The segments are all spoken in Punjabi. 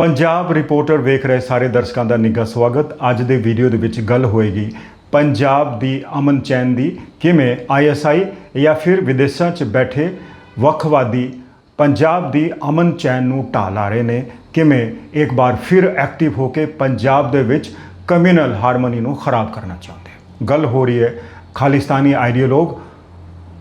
ਪੰਜਾਬ ਰਿਪੋਰਟਰ ਵੇਖ ਰਹੇ ਸਾਰੇ ਦਰਸ਼ਕਾਂ ਦਾ ਨਿੱਘਾ ਸਵਾਗਤ। ਅੱਜ ਦੇ ਵੀਡੀਓ ਦੇ ਵਿੱਚ ਗੱਲ ਹੋਏਗੀ ਪੰਜਾਬ ਦੀ ਅਮਨ ਚੈਨ ਦੀ ਕਿਵੇਂ ਆਈਐਸਆਈ ਜਾਂ ਫਿਰ ਵਿਦੇਸ਼ਾਂ 'ਚ ਬੈਠੇ ਵੱਖਵਾਦੀ ਪੰਜਾਬ ਦੀ ਅਮਨ ਚੈਨ ਨੂੰ ਢਾਹ ਲਾ ਰਹੇ ਨੇ। ਕਿਵੇਂ ਇੱਕ ਵਾਰ ਫਿਰ ਐਕਟਿਵ ਹੋ ਕੇ ਪੰਜਾਬ ਦੇ ਵਿੱਚ ਕਮਿਊਨਲ ਹਾਰਮੋਨੀ ਨੂੰ ਖਰਾਬ ਕਰਨਾ ਚਾਹੁੰਦੇ? ਗੱਲ ਹੋ ਰਹੀ ਹੈ ਖਾਲਿਸਤਾਨੀ ਆਈਡੀਓਲੋਗ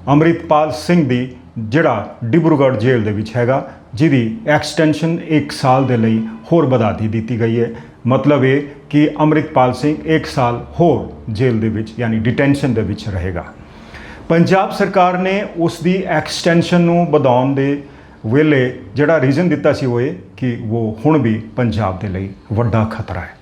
ਅੰਮ੍ਰਿਤਪਾਲ ਸਿੰਘ ਦੀ ਜਿਹੜਾ ਡਿਬਰੂਗੜ੍ਹ ਜੇਲ੍ਹ ਦੇ ਵਿੱਚ ਹੈਗਾ, ਜਿਹਦੀ ਐਕਸਟੈਂਸ਼ਨ 1 ਸਾਲ ਦੇ ਲਈ ਹੋਰ ਵਧਾ ਦਿੱਤੀ ਦਿੱਤੀ ਗਈ ਹੈ। ਮਤਲਬ ਇਹ ਕਿ ਅੰਮ੍ਰਿਤਪਾਲ ਸਿੰਘ 1 ਸਾਲ ਹੋਰ ਜੇਲ੍ਹ ਦੇ ਵਿੱਚ, ਯਾਨੀ ਡਿਟੈਂਸ਼ਨ ਦੇ ਵਿੱਚ ਰਹੇਗਾ। ਪੰਜਾਬ ਸਰਕਾਰ ਨੇ ਉਸ ਦੀ ਐਕਸਟੈਂਸ਼ਨ ਨੂੰ ਵਧਾਉਣ ਦੇ ਵੇਲੇ ਜਿਹੜਾ ਰੀਜ਼ਨ ਦਿੱਤਾ ਸੀ ਉਹ ਇਹ ਕਿ ਉਹ ਹੁਣ ਵੀ ਪੰਜਾਬ ਦੇ ਲਈ ਵੱਡਾ ਖਤਰਾ ਹੈ।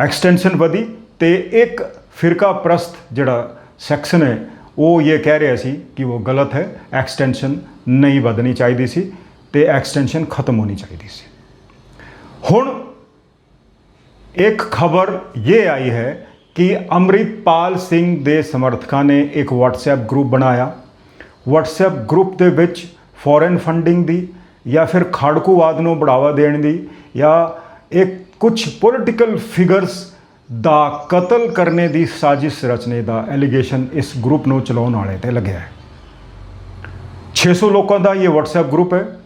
ਐਕਸਟੈਂਸ਼ਨ ਵਧੀ ਤੇ ਇੱਕ ਫਿਰਕਾ ਪ੍ਰਸਤ ਜਿਹੜਾ ਸੈਕਸ਼ਨ ਹੈ ਉਹ ਇਹ ਕਹਿ ਰਿਹਾ ਸੀ ਕਿ ਉਹ ਗਲਤ ਹੈ ਐਕਸਟੈਂਸ਼ਨ ਨਹੀਂ ਵਧਣੀ ਚਾਹੀਦੀ ਸੀ ਤੇ ਐਕਸਟੈਂਸ਼ਨ ਖਤਮ ਹੋਣੀ ਚਾਹੀਦੀ ਸੀ। ਹੁਣ ਇੱਕ ਖਬਰ ਇਹ ਆਈ ਹੈ ਕਿ ਅੰਮ੍ਰਿਤਪਾਲ ਸਿੰਘ ਦੇ ਸਮਰਥਕਾਂ ਨੇ ਇੱਕ WhatsApp ਗਰੁੱਪ ਬਣਾਇਆ। WhatsApp ਗਰੁੱਪ ਦੇ ਵਿੱਚ ਫੋਰਨ ਫੰਡਿੰਗ ਦੀ ਜਾਂ ਫਿਰ ਖਾੜਕੂਵਾਦ ਨੂੰ ਬੜਾਵਾ ਦੇਣ ਦੀ ਜਾਂ ਇੱਕ ਕੁਝ ਪੋਲਿਟੀਕਲ ਫਿਗਰਸ ਦਾ ਕਤਲ ਕਰਨੇ ਦੀ ਸਾਜ਼ਿਸ਼ ਰਚਨੇ ਦਾ ਐਲੀਗੇਸ਼ਨ ਇਸ ਗਰੁੱਪ ਨੂੰ ਚਲਾਉਣ ਵਾਲੇ ਤੇ ਲੱਗਿਆ ਹੈ। 600 ਲੋਕਾਂ ਦਾ ਇਹ WhatsApp ਗਰੁੱਪ ਹੈ।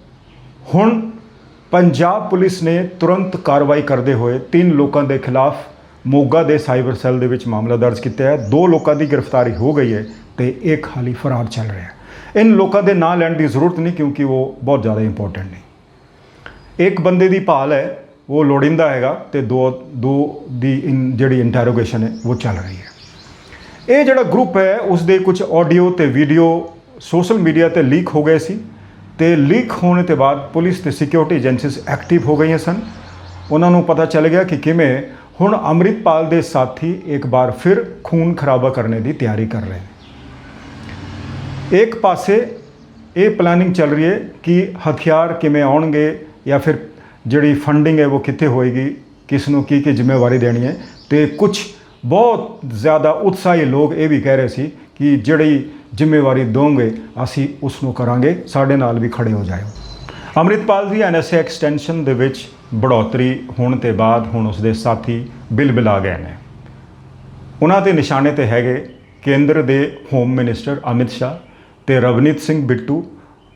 ਹੁਣ ਪੰਜਾਬ ਪੁਲਿਸ ਨੇ ਤੁਰੰਤ ਕਾਰਵਾਈ ਕਰਦੇ ਹੋਏ ਤਿੰਨ ਲੋਕਾਂ ਦੇ ਖਿਲਾਫ ਮੋਗਾ ਦੇ ਸਾਈਬਰ ਸੈੱਲ ਦੇ ਵਿੱਚ ਮਾਮਲਾ ਦਰਜ ਕੀਤਾ ਹੈ। ਦੋ ਲੋਕਾਂ ਦੀ ਗ੍ਰਿਫਤਾਰੀ ਹੋ ਗਈ ਹੈ ਤੇ ਇੱਕ ਹਾਲੀ ਫਰਾਰ ਚੱਲ ਰਿਹਾ ਹੈ। ਇਨ ਲੋਕਾਂ ਦੇ ਨਾਂ ਲੈਣ ਦੀ ਜ਼ਰੂਰਤ ਨਹੀਂ ਕਿਉਂਕਿ ਉਹ ਬਹੁਤ ਜ਼ਿਆਦਾ ਇੰਪੋਰਟੈਂਟ ਨੇ। ਇੱਕ ਬੰਦੇ ਦੀ ਭਾਲ ਹੈ ਉਹ ਲੋੜਿੰਦਾ ਹੈਗਾ ਤੇ ਦੋ ਦੋ ਦੀ ਇਨ- ਜਿਹੜੀ ਇੰਟਰੋਗੇਸ਼ਨ ਹੈ, ਉਹ ਚੱਲ ਰਹੀ ਹੈ। ਇਹ ਜਿਹੜਾ ਗਰੁੱਪ ਹੈ ਉਸ ਦੇ ਕੁਝ ਆਡੀਓ ਤੇ ਵੀਡੀਓ ਸੋਸ਼ਲ ਮੀਡੀਆ ਤੇ ਲੀਕ ਹੋ ਗਏ ਸੀ ਤੇ ਲੀਕ ਹੋਣ ਤੋਂ ਬਾਅਦ ਪੁਲਿਸ ਤੇ ਸਿਕਿਉਰਿਟੀ ਏਜੰਸੀਜ਼ ਐਕਟਿਵ ਹੋ ਗਈਆਂ ਸਨ। ਉਹਨਾਂ ਨੂੰ ਪਤਾ ਚੱਲ ਗਿਆ ਕਿ ਕਿਵੇਂ ਹੁਣ ਅੰਮ੍ਰਿਤਪਾਲ ਦੇ ਸਾਥੀ ਇੱਕ ਵਾਰ ਫਿਰ ਖੂਨ ਖਰਾਬਾ ਕਰਨ ਦੀ ਤਿਆਰੀ ਕਰ ਰਹੇ ਨੇ। ਇੱਕ ਪਾਸੇ ਇਹ ਪਲਾਨਿੰਗ ਚੱਲ ਰਹੀ ਹੈ ਕਿ ਹਥਿਆਰ ਕਿਵੇਂ ਆਉਣਗੇ ਜਾਂ ਫਿਰ ਜਿਹੜੀ ਫੰਡਿੰਗ ਹੈ ਉਹ ਕਿੱਥੇ ਹੋਏਗੀ, ਕਿਸ ਨੂੰ ਕੀ ਕੀ ਜ਼ਿੰਮੇਵਾਰੀ ਦੇਣੀ ਹੈ ਤੇ ਕੁਝ ਬਹੁਤ ਜ਼ਿਆਦਾ ਉਤਸ਼ਾਹੀ ਲੋਕ ਇਹ ਵੀ ਕਹਿ ਰਹੇ ਸੀ ਕਿ ਜਿਹੜੀ ਜ਼ਿੰਮੇਵਾਰੀ ਦੋਗੇ, ਅਸੀਂ ਉਸ ਨੂੰ ਕਰਾਂਗੇ, ਸਾਡੇ ਨਾਲ ਵੀ ਖੜੇ ਹੋ ਜਾਇਓ। ਅੰਮ੍ਰਿਤਪਾਲ ਦੀ ਐਨਐਸਏ ਐਕਸਟੈਂਸ਼ਨ ਦੇ ਵਿੱਚ ਬੜੋਤਰੀ ਹੋਣ ਤੇ ਬਾਅਦ ਹੁਣ ਉਸਦੇ ਸਾਥੀ ਬਿਲ ਆ ਗਏ ਨੇ। ਉਹਨਾਂ ਦੇ ਨਿਸ਼ਾਨੇ ਤੇ ਹੈਗੇ ਕੇਂਦਰ ਦੇ ਹੋਮ ਮਿਨਿਸਟਰ ਅਮਿਤ ਸ਼ਾਹ ਤੇ ਰਵਨੀਤ ਸਿੰਘ ਬਿੱਟੂ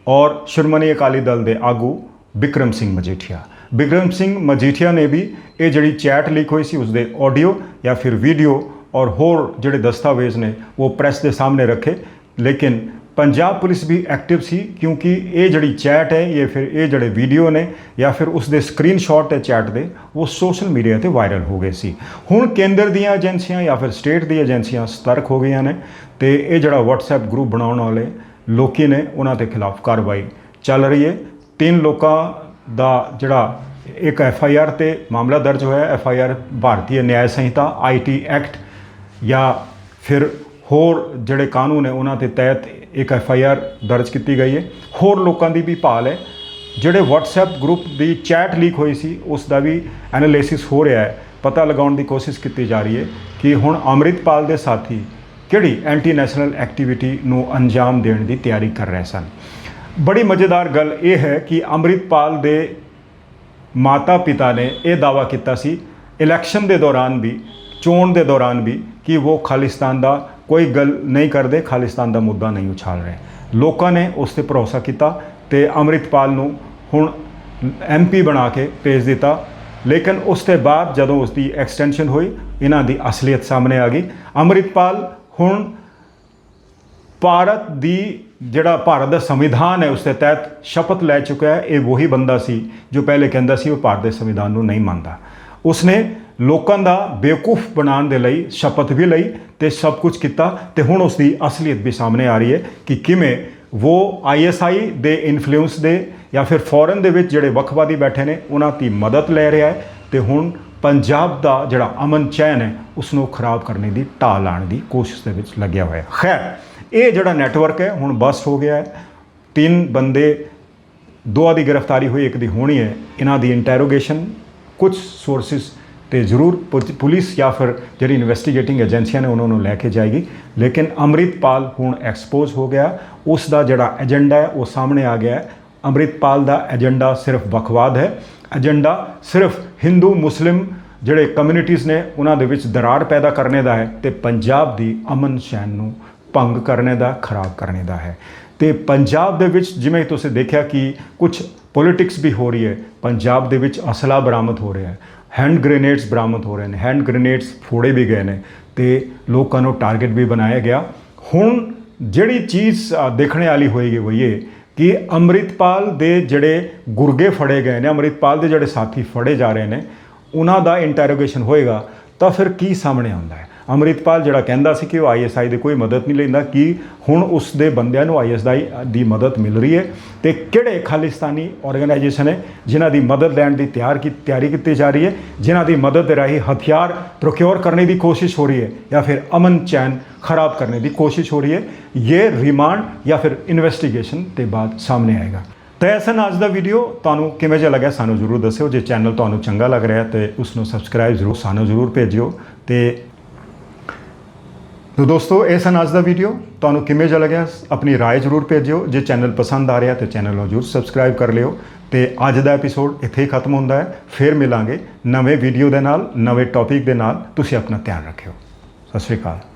ਔਰ ਸ਼੍ਰੋਮਣੀ ਅਕਾਲੀ ਦਲ ਦੇ ਆਗੂ ਵਿਕਰਮ ਸਿੰਘ ਮਜੀਠੀਆ। ਬਿਕਰਮ ਸਿੰਘ ਮਜੀਠੀਆ ਨੇ ਵੀ ਇਹ ਜਿਹੜੀ ਚੈਟ ਲੀਕ ਹੋਈ ਸੀ, ਉਸਦੇ ਆਡੀਓ ਜਾਂ ਫਿਰ ਵੀਡੀਓ ਔਰ ਹੋਰ ਜਿਹੜੇ ਦਸਤਾਵੇਜ਼ ਨੇ, ਉਹ ਪ੍ਰੈਸ ਦੇ ਸਾਹਮਣੇ ਰੱਖੇ। ਲੇਕਿਨ ਪੰਜਾਬ ਪੁਲਿਸ ਵੀ ਐਕਟਿਵ ਸੀ, ਕਿਉਂਕਿ ਇਹ ਜਿਹੜੀ ਚੈਟ ਹੈ, ਇਹ ਫਿਰ ਇਹ ਜਿਹੜੇ ਵੀਡੀਓ ਨੇ ਜਾਂ ਫਿਰ ਉਸ ਦੇ ਸਕਰੀਨਸ਼ਾਟ ਹੈ ਚੈਟ ਦੇ, ਉਹ ਸੋਸ਼ਲ ਮੀਡੀਆ ਤੇ ਵਾਇਰਲ ਹੋ ਗਏ ਸੀ। ਹੁਣ ਕੇਂਦਰ ਦੀਆਂ ਏਜੰਸੀਆਂ ਜਾਂ ਫਿਰ ਸਟੇਟ ਦੀਆਂ ਏਜੰਸੀਆਂ ਸਤਰਕ ਹੋ ਗਈਆਂ ਨੇ ਤੇ ਇਹ ਜਿਹੜਾ WhatsApp ਗਰੁੱਪ ਬਣਾਉਣ ਵਾਲੇ ਲੋਕੀ ਨੇ, ਉਹਨਾਂ ਦੇ ਖਿਲਾਫ ਕਾਰਵਾਈ ਚੱਲ ਰਹੀ ਹੈ। ਤਿੰਨ ਲੋਕਾਂ ਦਾ ਜਿਹੜਾ ਇੱਕ ਐਫ ਆਈ ਆਰ ਤੇ ਮਾਮਲਾ ਦਰਜ ਹੋਇਆ ਐਫ ਆਈ ਆਰ ਭਾਰਤੀ ਨਿਆਂ ਸੰਹਿਤਾ ਆਈ ਟੀ ਐਕਟ ਜਾਂ ਫਿਰ ਹੋਰ ਜਿਹੜੇ ਕਾਨੂੰਨ ਹੈ ਉਹਨਾਂ ਦੇ ਤਹਿਤ ਇੱਕ ਐਫ ਆਈ ਆਰ ਦਰਜ ਕੀਤੀ ਗਈ ਹੈ। ਹੋਰ ਲੋਕਾਂ ਦੀ ਵੀ ਭਾਲ ਹੈ। ਜਿਹੜੇ WhatsApp ਗਰੁੱਪ ਦੀ ਚੈਟ ਲੀਕ ਹੋਈ ਸੀ, ਉਸ ਦਾ ਵੀ ਐਨਾਲਿਸਿਸ ਹੋ ਰਿਹਾ ਹੈ। ਪਤਾ ਲਗਾਉਣ ਦੀ ਕੋਸ਼ਿਸ਼ ਕੀਤੀ ਜਾ ਰਹੀ ਹੈ ਕਿ ਹੁਣ ਅੰਮ੍ਰਿਤਪਾਲ ਦੇ ਸਾਥੀ ਕਿਹੜੀ ਐਂਟੀ ਨੈਸ਼ਨਲ ਐਕਟੀਵਿਟੀ ਨੂੰ ਅੰਜਾਮ ਦੇਣ ਦੀ ਤਿਆਰੀ ਕਰ ਰਹੇ ਸਨ। ਬੜੀ ਮਜ਼ੇਦਾਰ ਗੱਲ ਇਹ ਹੈ ਕਿ ਅੰਮ੍ਰਿਤਪਾਲ ਦੇ ਮਾਤਾ ਪਿਤਾ ਨੇ ਇਹ ਦਾਵਾ ਕੀਤਾ ਸੀ, ਇਲੈਕਸ਼ਨ ਦੇ ਦੌਰਾਨ ਵੀ, ਚੋਣ ਦੇ ਦੌਰਾਨ ਵੀ, ਕਿ ਉਹ ਖਾਲਿਸਤਾਨ ਦਾ ਕੋਈ ਗੱਲ ਨਹੀਂ ਕਰਦੇ, ਖਾਲਿਸਤਾਨ ਦਾ ਮੁੱਦਾ ਨਹੀਂ ਉਛਾਲ ਰਹੇ। ਲੋਕਾਂ ਨੇ ਉਸ ਤੇ ਭਰੋਸਾ ਕੀਤਾ ਤੇ ਅੰਮ੍ਰਿਤਪਾਲ ਨੂੰ ਹੁਣ ਐਮਪੀ ਬਣਾ ਕੇ ਭੇਜ ਦਿੱਤਾ। ਲੇਕਿਨ ਉਸ ਤੋਂ ਬਾਅਦ ਜਦੋਂ ਉਸ ਦੀ ਐਕਸਟੈਂਸ਼ਨ ਹੋਈ, ਇਹਨਾਂ ਦੀ ਅਸਲੀਅਤ ਸਾਹਮਣੇ ਆ ਗਈ। ਅੰਮ੍ਰਿਤਪਾਲ ਹੁਣ ਭਾਰਤ ਦੀ ਜਿਹੜਾ ਭਾਰਤ ਦਾ ਸੰਵਿਧਾਨ ਹੈ ਉਸ ਦੇ ਤਹਿਤ ਸ਼ਪਥ ਲੈ ਚੁੱਕਾ ਹੈ। ਇਹ ਉਹੀ ਬੰਦਾ ਸੀ ਜੋ ਪਹਿਲੇ ਕਹਿੰਦਾ ਸੀ, ਉਹ ਭਾਰਤ ਦੇ ਸੰਵਿਧਾਨ ਨੂੰ ਨਹੀਂ ਮੰਨਦਾ। ਉਸਨੇ ਲੋਕਾਂ ਦਾ ਬੇਵਕੂਫ ਬਣਾਉਣ ਦੇ ਲਈ ਸ਼ਪਥ ਵੀ ਲਈ ਤੇ ਸਭ ਕੁਝ ਕੀਤਾ ਤੇ ਹੁਣ ਉਸ ਦੀ ਅਸਲੀਅਤ ਵੀ ਸਾਹਮਣੇ ਆ ਰਹੀ ਹੈ ਕਿ ਕਿਵੇਂ ਉਹ ਆਈਐਸਆਈ ਦੇ ਇਨਫਲੂਐਂਸ ਦੇ ਜਾਂ ਫਿਰ ਫੋਰਨ ਦੇ ਵਿੱਚ ਜਿਹੜੇ ਵੱਖਵਾਦੀ ਬੈਠੇ ਨੇ, ਉਹਨਾਂ ਦੀ ਮਦਦ ਲੈ ਰਿਹਾ ਹੈ ਤੇ ਹੁਣ ਪੰਜਾਬ ਦਾ ਜਿਹੜਾ ਅਮਨ ਚੈਨ ਹੈ ਉਸ ਨੂੰ ਖਰਾਬ ਕਰਨ ਦੀ ਢਾਲ ਲਾਉਣ ਦੀ ਕੋਸ਼ਿਸ਼ ਦੇ ਵਿੱਚ ਲੱਗਿਆ ਹੋਇਆ ਹੈ। ਖੈਰ ਇਹ ਜਿਹੜਾ ਨੈਟਵਰਕ ਹੈ, ਹੁਣ ਬਸ ਹੋ ਗਿਆ ਹੈ। ਤਿੰਨ ਬੰਦੇ ਦੋਆਂ ਦੀ ਗ੍ਰਿਫਤਾਰੀ ਹੋਈ, ਇੱਕ ਦੀ ਹੋਣੀ ਹੈ। ਇਹਨਾਂ ਦੀ ਇੰਟਰੋਗੇਸ਼ਨ ਕੁਝ ਸੋਰਸਿਸ ਤੇ ਜ਼ਰੂਰ ਪੁਲਿਸ ਜਾਂ ਫਿਰ ਜਿਹੜੀ ਇਨਵੈਸਟੀਗੇਟਿੰਗ ਏਜੰਸੀਆਂ ਨੇ, ਉਹਨਾਂ ਨੂੰ ਲੈ ਕੇ ਜਾਏਗੀ। ਲੇਕਿਨ ਅੰਮ੍ਰਿਤਪਾਲ ਹੁਣ ਐਕਸਪੋਜ਼ ਹੋ ਗਿਆ। ਉਸ ਦਾ ਜਿਹੜਾ ਏਜੰਡਾ ਹੈ, ਉਹ ਸਾਹਮਣੇ ਆ ਗਿਆ ਹੈ। ਅੰਮ੍ਰਿਤਪਾਲ ਦਾ ਏਜੰਡਾ ਸਿਰਫ ਬਕਵਾਦ ਹੈ। ਏਜੰਡਾ ਸਿਰਫ ਹਿੰਦੂ ਮੁਸਲਿਮ ਜਿਹੜੇ ਕਮਿਊਨਿਟੀਆਂ ਨੇ, ਉਹਨਾਂ ਦੇ ਵਿੱਚ ਦਰਾੜ ਪੈਦਾ ਕਰਨੇ ਦਾ ਹੈ ਤੇ ਪੰਜਾਬ ਦੀ ਅਮਨ ਚੈਨ ਨੂੰ ਭੰਗ ਕਰਨੇ ਦਾ, ਖਰਾਬ ਕਰਨੇ ਦਾ ਹੈ। ਤੇ ਪੰਜਾਬ ਦੇ ਵਿੱਚ ਜਿਵੇਂ ਤੁਸੀਂ ਦੇਖਿਆ ਕਿ ਕੁਝ ਪੋਲਿਟਿਕਸ ਵੀ ਹੋ ਰਹੀ ਹੈ, ਪੰਜਾਬ ਦੇ ਵਿੱਚ ਅਸਲਾ ਬਰਾਮਦ ਹੋ ਰਿਹਾ ਹੈ। ਹੈਂਡ ਗ੍ਰੇਨੇਡਸ ਬਰਾਮਦ ਹੋ ਰਹੇ ਨੇ ਹੈਂਡ ਗ੍ਰੇਨੇਡਸ ਫੋੜੇ ਵੀ ਗਏ ਨੇ ਤੇ ਲੋਕਾਂ ਨੂੰ ਟਾਰਗੇਟ ਵੀ ਬਣਾਇਆ ਗਿਆ। ਹੁਣ ਜਿਹੜੀ ਚੀਜ਼ ਦੇਖਣੇ ਵਾਲੀ ਹੋਏਗੀ ਉਹ ਇਹ ਕਿ ਅੰਮ੍ਰਿਤਪਾਲ ਦੇ ਜਿਹੜੇ ਗੁਰਗੇ ਫੜੇ ਗਏ ਨੇ, ਅੰਮ੍ਰਿਤਪਾਲ ਦੇ ਜਿਹੜੇ ਸਾਥੀ ਫੜੇ ਜਾ ਰਹੇ ਨੇ, ਉਹਨਾਂ ਦਾ ਇੰਟਰੋਗੇਸ਼ਨ ਹੋਏਗਾ ਤਾਂ ਫਿਰ ਕੀ ਸਾਹਮਣੇ ਆਉਂਦਾ ਹੈ? ਅੰਮ੍ਰਿਤਪਾਲ ਜਿਹੜਾ ਕਹਿੰਦਾ ਸੀ ਕਿ ਉਹ ਆਈਐਸਆਈ ਦੀ ਕੋਈ ਮਦਦ ਨਹੀਂ ਲੈਂਦਾ, ਕਿ ਹੁਣ ਉਸ ਦੇ ਬੰਦਿਆਂ ਨੂੰ ਆਈਐਸਆਈ ਦੀ ਮਦਦ ਮਿਲ ਰਹੀ ਹੈ? ਤੇ ਕਿਹੜੇ ਖਾਲਿਸਤਾਨੀ ਆਰਗੇਨਾਈਜੇਸ਼ਨ ਹੈ ਜਿਨ੍ਹਾਂ ਦੀ ਮਦਦ ਲੈਣ ਦੀ ਤਿਆਰ ਕੀ, ਤਿਆਰੀ ਕੀਤੀ ਜਾ ਰਹੀ ਹੈ, ਜਿਨ੍ਹਾਂ ਦੀ ਮਦਦ ਦੇ ਰਾਹੀਂ ਹਥਿਆਰ ਪ੍ਰੋਕਿਓਰ ਕਰਨ ਦੀ ਕੋਸ਼ਿਸ਼ ਹੋ ਰਹੀ ਹੈ ਜਾਂ ਫਿਰ ਅਮਨ ਚੈਨ ਖਰਾਬ ਕਰਨ ਦੀ ਕੋਸ਼ਿਸ਼ ਹੋ ਰਹੀ ਹੈ? ਇਹ ਰਿਮਾਂਡ ਜਾਂ ਫਿਰ ਇਨਵੈਸਟੀਗੇਸ਼ਨ ਤੇ ਬਾਅਦ ਸਾਹਮਣੇ ਆਏਗਾ। ਤਾਂ ਐਸਾ ਨਾ ਅੱਜ ਦਾ ਵੀਡੀਓ ਤੁਹਾਨੂੰ ਕਿਵੇਂ ਜਿਹਾ ਲੱਗਿਆ ਸਾਨੂੰ ਜ਼ਰੂਰ ਦੱਸਿਓ। ਜੇ ਚੈਨਲ ਤੁਹਾਨੂੰ ਚੰਗਾ ਲੱਗ ਰਿਹਾ ਤੇ ਉਸ ਨੂੰ ਸਬਸਕ੍ਰਾਈਬ ਜ਼ਰੂਰ, ਸਾਨੂੰ ਜ਼ਰੂਰ ਭੇਜਿਓ। ਤੇ ਤੋ ਦੋਸਤੋ ਇਹ ਸਨ ਅੱਜ ਦਾ ਵੀਡੀਓ ਤੁਹਾਨੂੰ ਕਿਵੇਂ ਜਿਹਾ ਲੱਗਿਆ ਆਪਣੀ رائے ਜ਼ਰੂਰ ਭੇਜਿਓ ਜੇ ਚੈਨਲ ਪਸੰਦ ਆ ਰਿਹਾ ਤੇ ਚੈਨਲ ਨੂੰ ਜ਼ਰੂਰ ਸਬਸਕ੍ਰਾਈਬ ਕਰ ਲਿਓ ਤੇ ਅੱਜ ਦਾ ਐਪੀਸੋਡ ਇੱਥੇ ਹੀ ਖਤਮ ਹੁੰਦਾ ਹੈ ਫਿਰ ਮਿਲਾਂਗੇ ਨਵੇਂ ਵੀਡੀਓ ਦੇ ਨਾਲ ਨਵੇਂ ਟੌਪਿਕ ਦੇ ਨਾਲ ਤੁਸੀਂ ਆਪਣਾ ਧਿਆਨ ਰੱਖਿਓ ਸਤਿ ਸ਼੍ਰੀ ਅਕਾਲ